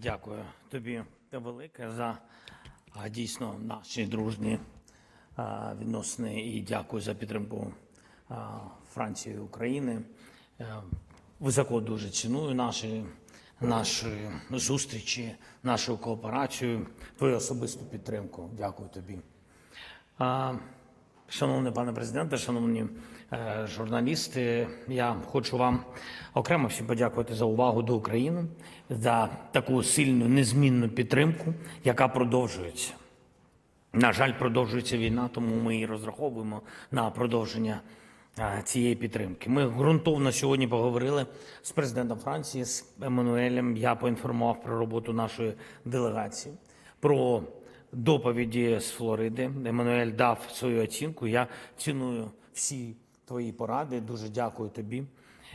Дякую тобі велике за дійсно наші дружні відносини і дякую за підтримку Франції і України. Е, Високо дуже ціную наші, наші зустрічі, нашу кооперацію, твою особисту підтримку. Дякую тобі. Шановний пане президенте, шановні е, журналісти, я хочу вам окремо всім подякувати за увагу до України, за таку сильну незмінну підтримку, яка продовжується. На жаль, продовжується війна, тому ми і розраховуємо на продовження е, цієї підтримки. Ми ґрунтовно сьогодні поговорили з президентом Франції, з Еммануелем. Я поінформував про роботу нашої делегації, про доповіді з Флориди. Еммануель дав свою оцінку. Я ціную всі твої поради. Дуже дякую тобі.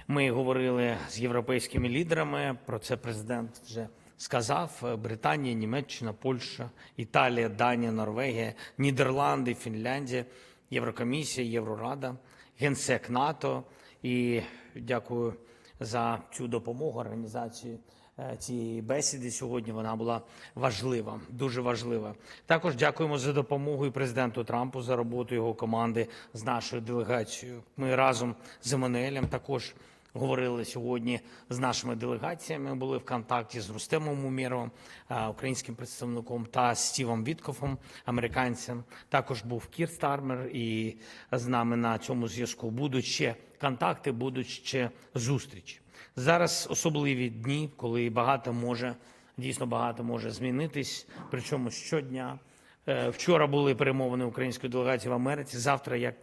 Ми говорили з європейськими лідерами. Про це президент вже сказав: Британія, Німеччина, Польща, Італія, Данія, Норвегія, Нідерланди, Фінляндія, Єврокомісія, Єврорада, Генсек НАТО. І дякую за цю допомогу організації е, цієї бесіди сьогодні. Вона була важлива, дуже важлива. Також дякуємо за допомогу і президенту Трампу за роботу його команди з нашою делегацією. Ми разом з Еммануелем також говорили сьогодні з нашими делегаціями. Були в контакті з Рустемом Умєровим, е, українським представником, та Стівом Віткофом, американцем. Також був Кір Стармер і з нами на цьому зв'язку. Будуть ще контакти, будуть ще зустрічі. Зараз особливі дні, коли багато може, дійсно багато може змінитись. Причому щодня. Е, Вчора були перемовини української делегації в Америці. Завтра, як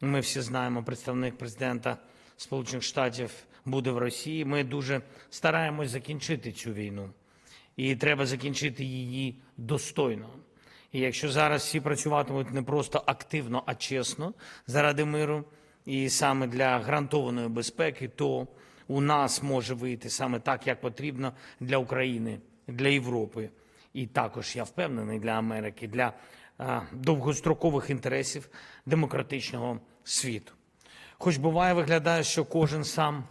ми всі знаємо, представник президента Сполучених Штатів буде в Росії. Ми дуже стараємось закінчити цю війну, і треба закінчити її достойно. І якщо зараз всі працюватимуть не просто активно, а чесно заради миру, і саме для гарантованої безпеки, то у нас може вийти саме так, як потрібно для України, для Європи, і також я впевнений для Америки, для а, довгострокових інтересів демократичного світу. Хоч буває, виглядає, що кожен сам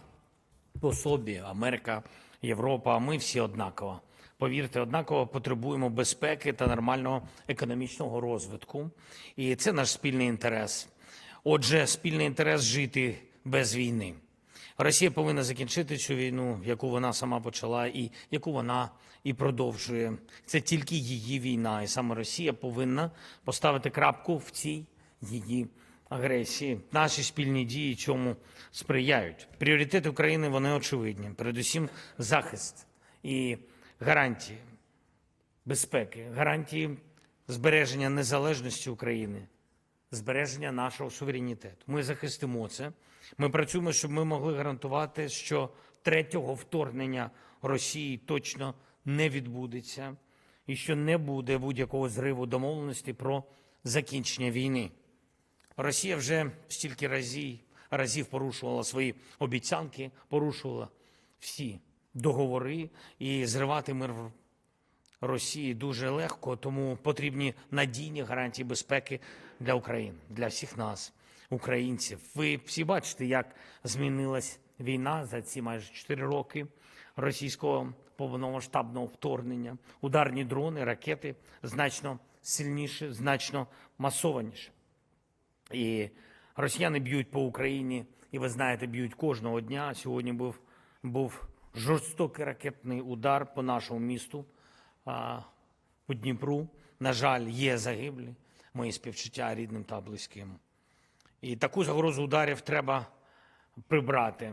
по собі, Америка, Європа, а ми всі однаково. Повірте, однаково потребуємо безпеки та нормального економічного розвитку. І це наш спільний інтерес. Отже, спільний інтерес жити без війни. Росія повинна закінчити цю війну, яку вона сама почала, і яку вона і продовжує. Це тільки її війна, і саме Росія повинна поставити крапку в цій її агресії. Наші спільні дії цьому сприяють. Пріоритети України вони очевидні. Передусім, захист і гарантії безпеки, гарантії збереження незалежності України, збереження нашого суверенітету. Ми захистимо це. Ми працюємо, щоб ми могли гарантувати, що третього вторгнення Росії точно не відбудеться, і що не буде будь-якого зриву домовленості про закінчення війни. Росія вже стільки разів, разів порушувала свої обіцянки, порушувала всі договори і зривати мир в Росії дуже легко, тому потрібні надійні гарантії безпеки для України, для всіх нас, українців. Ви всі бачите, як змінилась війна за ці майже 4 роки російського повномасштабного вторгнення. Ударні дрони, ракети значно сильніші, значно масованіші. І росіяни б'ють по Україні, і ви знаєте, б'ють кожного дня. Сьогодні був, був жорстокий ракетний удар по нашому місту, а, по Дніпру. На жаль, є загиблі. Мої співчуття рідним та близьким. І таку загрозу ударів треба прибрати.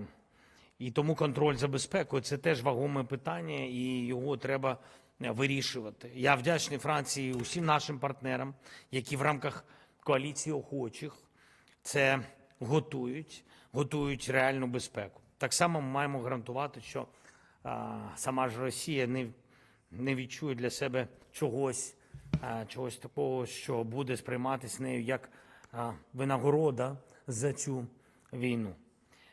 І тому контроль за безпекою це теж вагоме питання, і його треба вирішувати. Я вдячний Франції усім нашим партнерам, які в рамках коаліції охочих це готують, готують реальну безпеку. Так само ми маємо гарантувати, що а, сама ж Росія не, не відчує для себе чогось, а, чогось такого, що буде сприйматися нею як а, винагорода за цю війну.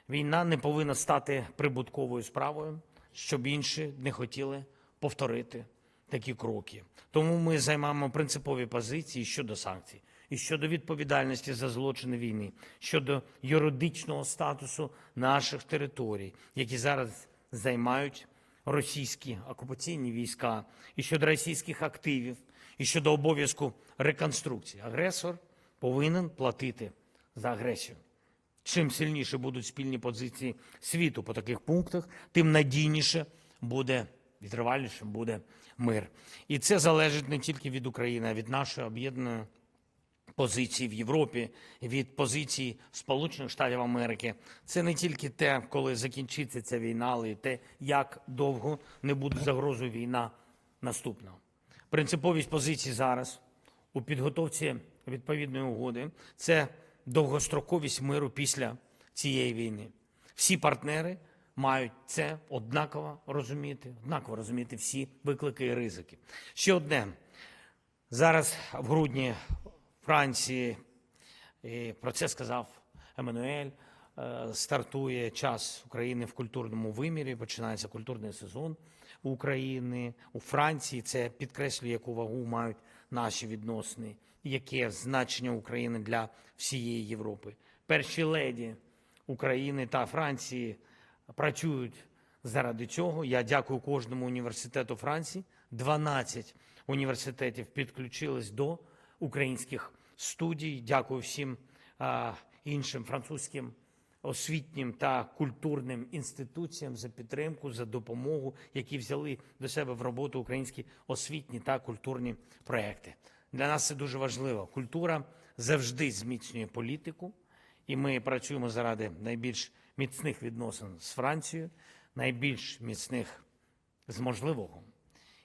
Війна не повинна стати прибутковою справою, щоб інші не хотіли повторити такі кроки. Тому ми займаємо принципові позиції щодо санкцій і щодо відповідальності за злочини війни, щодо юридичного статусу наших територій, які зараз займають російські окупаційні війська, і щодо російських активів, і щодо обов'язку реконструкції. Агресор повинен платити за агресію. Чим сильніше будуть спільні позиції світу по таких пунктах, тим надійніше буде відривальнішим буде мир. І це залежить не тільки від України, а від нашої об'єднаної позиції в Європі, від позиції Сполучених Штатів Америки. Це не тільки те, коли закінчиться ця війна, але й те, як довго не буде загрозою війна наступна. Принциповість позиції зараз у підготовці відповідної угоди це довгостроковість миру після цієї війни. Всі партнери мають це однаково розуміти, однаково розуміти всі виклики і ризики. Ще одне зараз в грудні Франції, і про це сказав Еммануель. е, Стартує час України в культурному вимірі. Починається культурний сезон України у Франції. Це підкреслює, яку вагу мають наші відносини, яке значення України для всієї Європи. Перші леді України та Франції працюють заради цього. Я дякую кожному університету Франції. 12 університетів підключились до українських студій. Дякую всім іншим французьким освітнім та культурним інституціям за підтримку, за допомогу, які взяли до себе в роботу українські освітні та культурні проекти. Для нас це дуже важливо. Культура завжди зміцнює політику, і ми працюємо заради найбільш міцних відносин з Францією, найбільш міцних з можливого.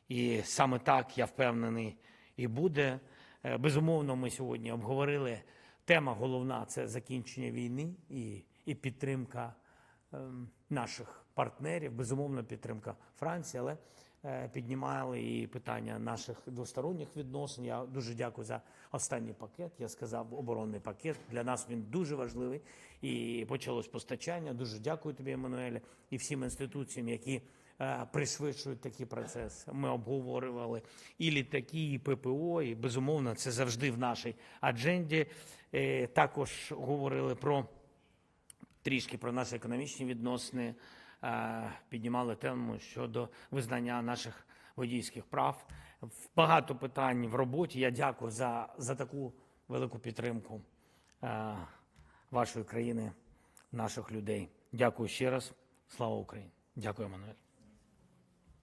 І саме так я впевнений і буде. Е, Безумовно, ми сьогодні обговорили тема головна це закінчення війни і, і підтримка ем, наших партнерів. Безумовно, підтримка Франції, але е, піднімали і питання наших двосторонніх відносин. Я дуже дякую за останній пакет. Я сказав оборонний пакет. Для нас він дуже важливий. І почалось постачання. Дуже дякую тобі, Еммануеле, і всім інституціям, які пришвидшують такий процес. Ми обговорювали і літаки, і ППО, і безумовно це завжди в нашій адженді. Е, Також говорили про трішки про наші економічні відносини, е, піднімали тему щодо визнання наших водійських прав. Багато питань в роботі. Я дякую за, за таку велику підтримку е, вашої країни, наших людей. Дякую ще раз. Слава Україні! Дякую, Мануель.